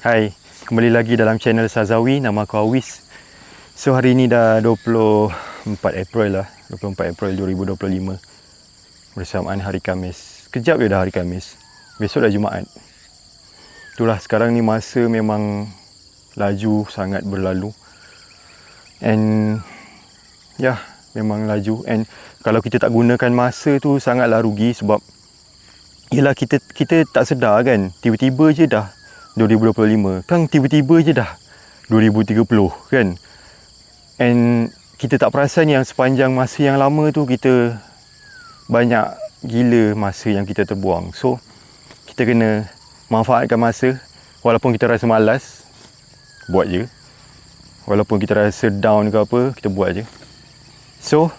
Hai, kembali lagi dalam channel Sazawi. Nama aku Awis. So hari ni dah 24 April lah. 24 April 2025 Bersamaan hari Kamis. Kejap je dah hari Kamis. Besok dah Jumaat. Itulah sekarang ni masa memang Laju sangat berlalu. And Ya, memang laju. And kalau kita tak gunakan masa tu Sangatlah rugi sebab Yelah kita kita tak sedar kan. Tiba-tiba je dah 2025 kan tiba-tiba je dah 2030 kan? And kita tak perasan yang sepanjang masa yang lama tu kita banyak gila masa yang kita terbuang. So kita kena manfaatkan masa walaupun kita rasa malas buat je. Walaupun kita rasa down ke apa kita buat je. So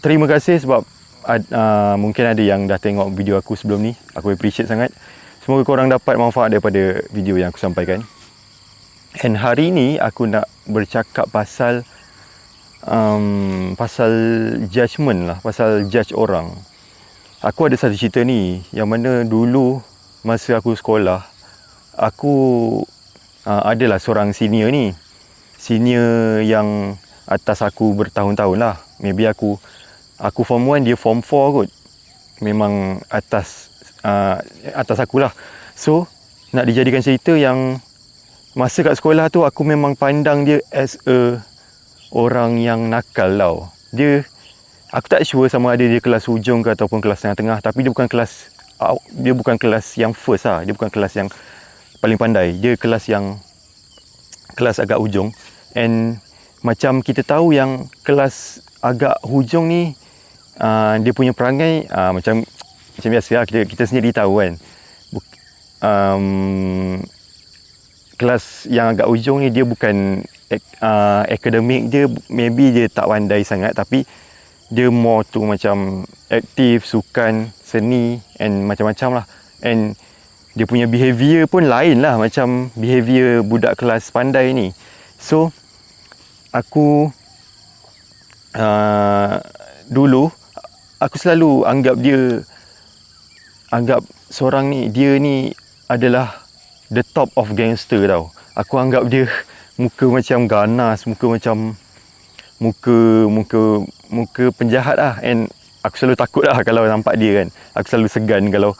terima kasih sebab uh, mungkin ada yang dah tengok video aku sebelum ni. Aku appreciate sangat Semoga korang dapat manfaat daripada video yang aku sampaikan. And hari ni aku nak bercakap pasal um, pasal judgement lah, pasal judge orang. Aku ada satu cerita ni yang mana dulu masa aku sekolah, aku uh, adalah seorang senior ni. Senior yang atas aku bertahun-tahun lah. Maybe aku aku form 1 dia form 4 kot. Memang atas uh, atas aku lah. So, nak dijadikan cerita yang masa kat sekolah tu aku memang pandang dia as a orang yang nakal tau. Dia, aku tak sure sama ada dia kelas hujung ke ataupun kelas tengah-tengah. Tapi dia bukan kelas, dia bukan kelas yang first lah. Dia bukan kelas yang paling pandai. Dia kelas yang, kelas agak hujung. And macam kita tahu yang kelas agak hujung ni, uh, dia punya perangai uh, macam macam biasa lah, kita, kita sendiri tahu kan. Um, kelas yang agak ujung ni dia bukan uh, akademik dia maybe dia tak pandai sangat tapi dia more tu macam aktif, sukan, seni and macam-macam lah. And dia punya behavior pun lain lah macam behavior budak kelas pandai ni. So aku uh, dulu aku selalu anggap dia anggap seorang ni dia ni adalah the top of gangster tau. Aku anggap dia muka macam ganas, muka macam muka muka muka penjahat lah and aku selalu takut lah kalau nampak dia kan. Aku selalu segan kalau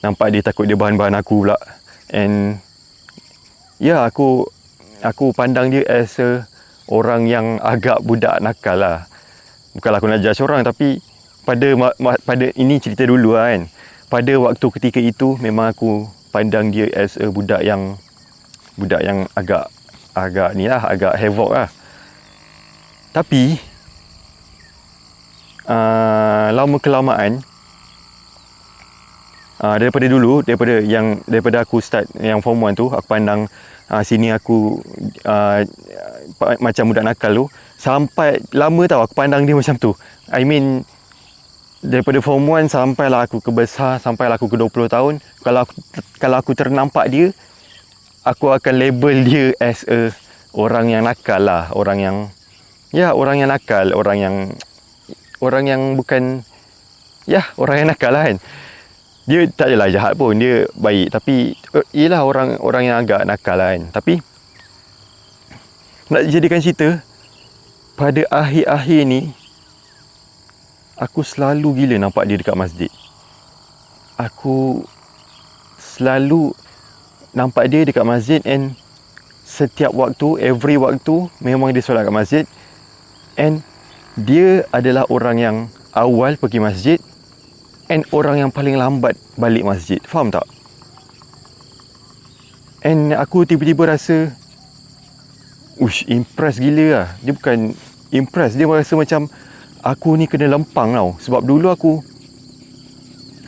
nampak dia takut dia bahan-bahan aku pula. And ya yeah, aku aku pandang dia as a orang yang agak budak nakal lah. Bukanlah aku nak judge orang tapi pada pada ini cerita dulu lah kan pada waktu ketika itu memang aku pandang dia as a budak yang budak yang agak agak ni lah agak havoc lah. Tapi uh, lama kelamaan uh, daripada dulu daripada yang daripada aku start yang form 1 tu aku pandang uh, sini aku uh, macam budak nakal tu sampai lama tau aku pandang dia macam tu. I mean daripada form 1 sampailah aku ke besar sampailah aku ke 20 tahun kalau aku kalau aku ternampak dia aku akan label dia as a orang yang nakal lah orang yang ya orang yang nakal orang yang orang yang bukan ya orang yang nakal lah kan. Dia tak adalah jahat pun dia baik tapi ialah orang orang yang agak nakal lah kan. Tapi nak jadikan cerita pada akhir-akhir ni aku selalu gila nampak dia dekat masjid. Aku selalu nampak dia dekat masjid and setiap waktu, every waktu memang dia solat kat masjid and dia adalah orang yang awal pergi masjid and orang yang paling lambat balik masjid. Faham tak? And aku tiba-tiba rasa Ush, impress gila lah. Dia bukan impress. Dia rasa macam aku ni kena lempang tau. Sebab dulu aku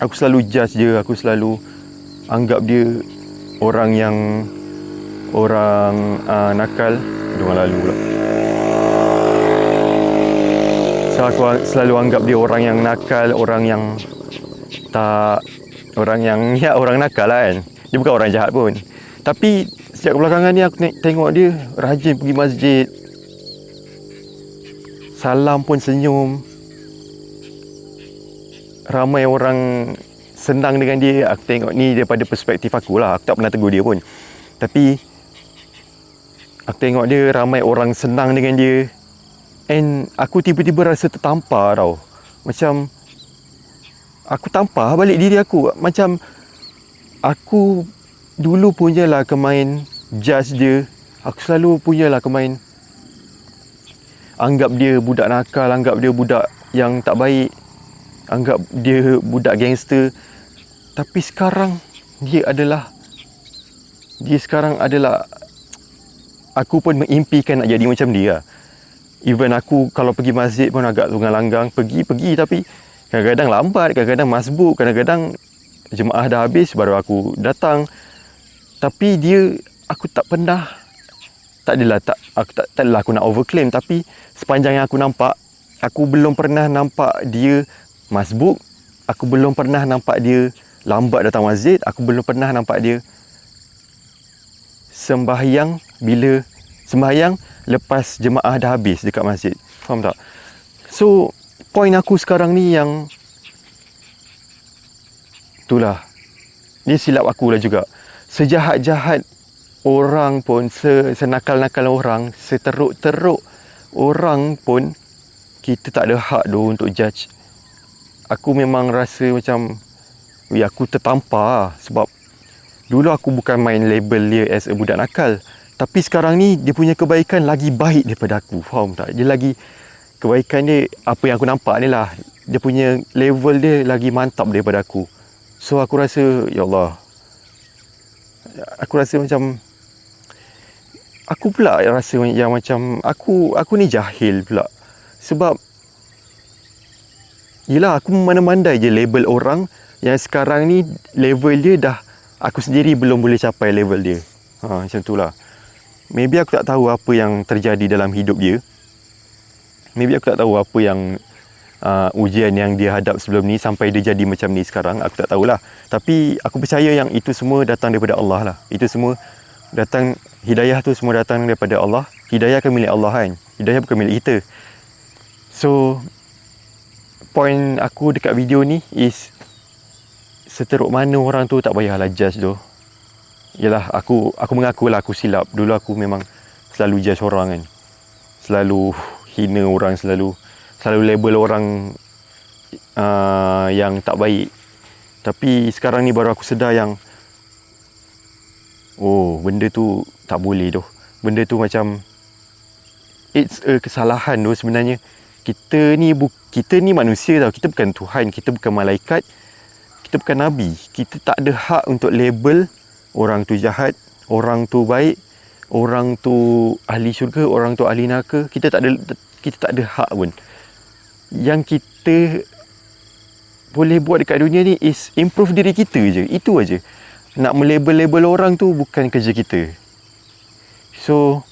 aku selalu judge dia aku selalu anggap dia orang yang orang uh, nakal. Dengan lalu pula. So aku selalu anggap dia orang yang nakal orang yang tak orang yang ya orang nakal lah kan. Dia bukan orang jahat pun. Tapi sejak kebelakangan ni aku tengok dia rajin pergi masjid salam pun senyum. Ramai orang senang dengan dia. Aku tengok ni daripada perspektif aku lah aku tak pernah tegur dia pun. Tapi aku tengok dia ramai orang senang dengan dia. And aku tiba-tiba rasa tertampar tau. Macam aku tampar balik diri aku. Macam aku dulu punyalah kemain judge dia aku selalu punyalah kemain anggap dia budak nakal anggap dia budak yang tak baik anggap dia budak gangster. Tapi sekarang dia adalah dia sekarang adalah aku pun mengimpikan nak jadi macam dia even aku kalau pergi masjid pun agak tunggang langgang pergi-pergi tapi kadang-kadang lambat kadang-kadang masbuk kadang-kadang jemaah dah habis baru aku datang. Tapi dia aku tak pernah tak adalah tak aku tak tak adalah aku nak overclaim tapi sepanjang yang aku nampak aku belum pernah nampak dia masbuk aku belum pernah nampak dia lambat datang masjid aku belum pernah nampak dia sembahyang bila sembahyang lepas jemaah dah habis dekat masjid. Faham tak? So point aku sekarang ni yang itulah. Ni silap aku lah juga. Sejahat-jahat orang pun senakal-nakal orang seteruk-teruk orang pun kita tak ada hak tu untuk judge aku memang rasa macam Ya, aku tertampar lah sebab dulu aku bukan main label dia as a budak nakal. Tapi sekarang ni dia punya kebaikan lagi baik daripada aku. Faham tak? Dia lagi kebaikan dia apa yang aku nampak ni lah. Dia punya level dia lagi mantap daripada aku. So aku rasa ya Allah. Aku rasa macam aku pula rasa yang macam aku aku ni jahil pula. Sebab Yelah aku mana-mandai je label orang yang sekarang ni level dia dah aku sendiri belum boleh capai level dia. Ha, macam tu lah. Maybe aku tak tahu apa yang terjadi dalam hidup dia. Maybe aku tak tahu apa yang uh, ujian yang dia hadap sebelum ni sampai dia jadi macam ni sekarang. Aku tak tahulah. Tapi aku percaya yang itu semua datang daripada Allah lah. Itu semua datang, hidayah tu semua datang daripada Allah. Hidayah kan milik Allah kan. Hidayah bukan milik kita. So, point aku dekat video ni is seteruk mana orang tu tak payahlah judge tu. Yalah aku aku mengaku lah aku silap. Dulu aku memang selalu judge orang kan. Selalu hina orang selalu selalu label orang uh, yang tak baik. Tapi sekarang ni baru aku sedar yang oh benda tu tak boleh tu. Benda tu macam it's a kesalahan tu sebenarnya. Kita ni bu kita ni manusia tau. Kita bukan Tuhan, kita bukan malaikat kita bukan nabi kita tak ada hak untuk label orang tu jahat orang tu baik orang tu ahli syurga orang tu ahli neraka kita tak ada kita tak ada hak pun yang kita boleh buat dekat dunia ni is improve diri kita je itu aja nak melabel-label orang tu bukan kerja kita. So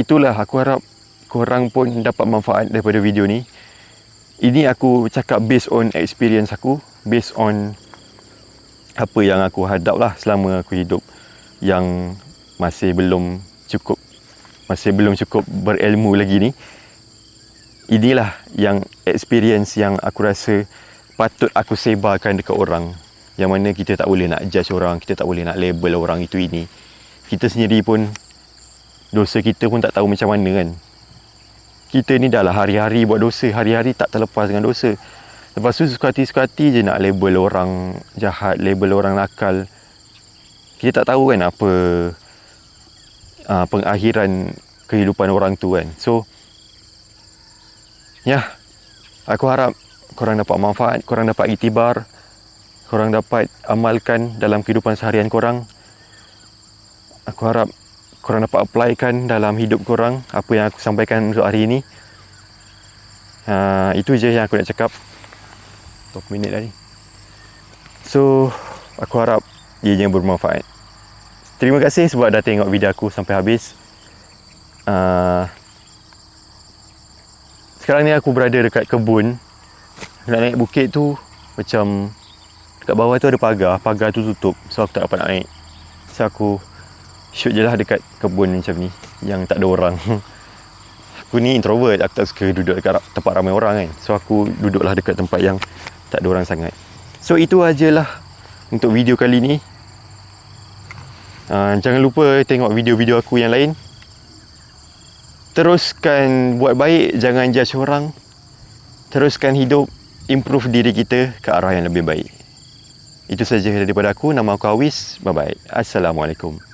itulah aku harap korang pun dapat manfaat daripada video ni. Ini aku cakap based on experience aku based on apa yang aku hadap lah selama aku hidup yang masih belum cukup masih belum cukup berilmu lagi ni. Inilah yang experience yang aku rasa patut aku sebarkan dekat orang yang mana kita tak boleh nak judge orang kita tak boleh nak label orang itu ini. Kita sendiri pun dosa kita pun tak tahu macam mana kan. Kita ni dah lah hari-hari buat dosa hari-hari tak terlepas dengan dosa. Lepas tu suka hati-suka hati je nak label orang jahat label orang nakal. Kita tak tahu kan apa uh, pengakhiran kehidupan orang tu kan. So ya aku harap korang dapat manfaat korang dapat itibar korang dapat amalkan dalam kehidupan seharian korang aku harap korang dapat applykan dalam hidup korang apa yang aku sampaikan untuk hari ini. Uh, itu je yang aku nak cakap. 20 minit dah ni so aku harap ia yang bermanfaat. Terima kasih sebab dah tengok video aku sampai habis. Uh, sekarang ni aku berada dekat kebun. Nak naik bukit tu macam Dekat bawah tu ada pagar. Pagar tu tutup. So aku tak dapat nak naik. So aku Shoot je lah dekat kebun macam ni Yang tak ada orang. Aku ni introvert. Aku tak suka duduk dekat tempat ramai orang kan. So aku duduk lah dekat tempat yang Tak ada orang sangat. So itu ajalah Untuk video kali ni. Uh, Jangan lupa tengok video-video aku yang lain. Teruskan buat baik Jangan judge orang. Teruskan hidup Improve diri kita ke arah yang lebih baik. Itu saja daripada aku. Nama aku Awis. Bye-bye. Assalamualaikum.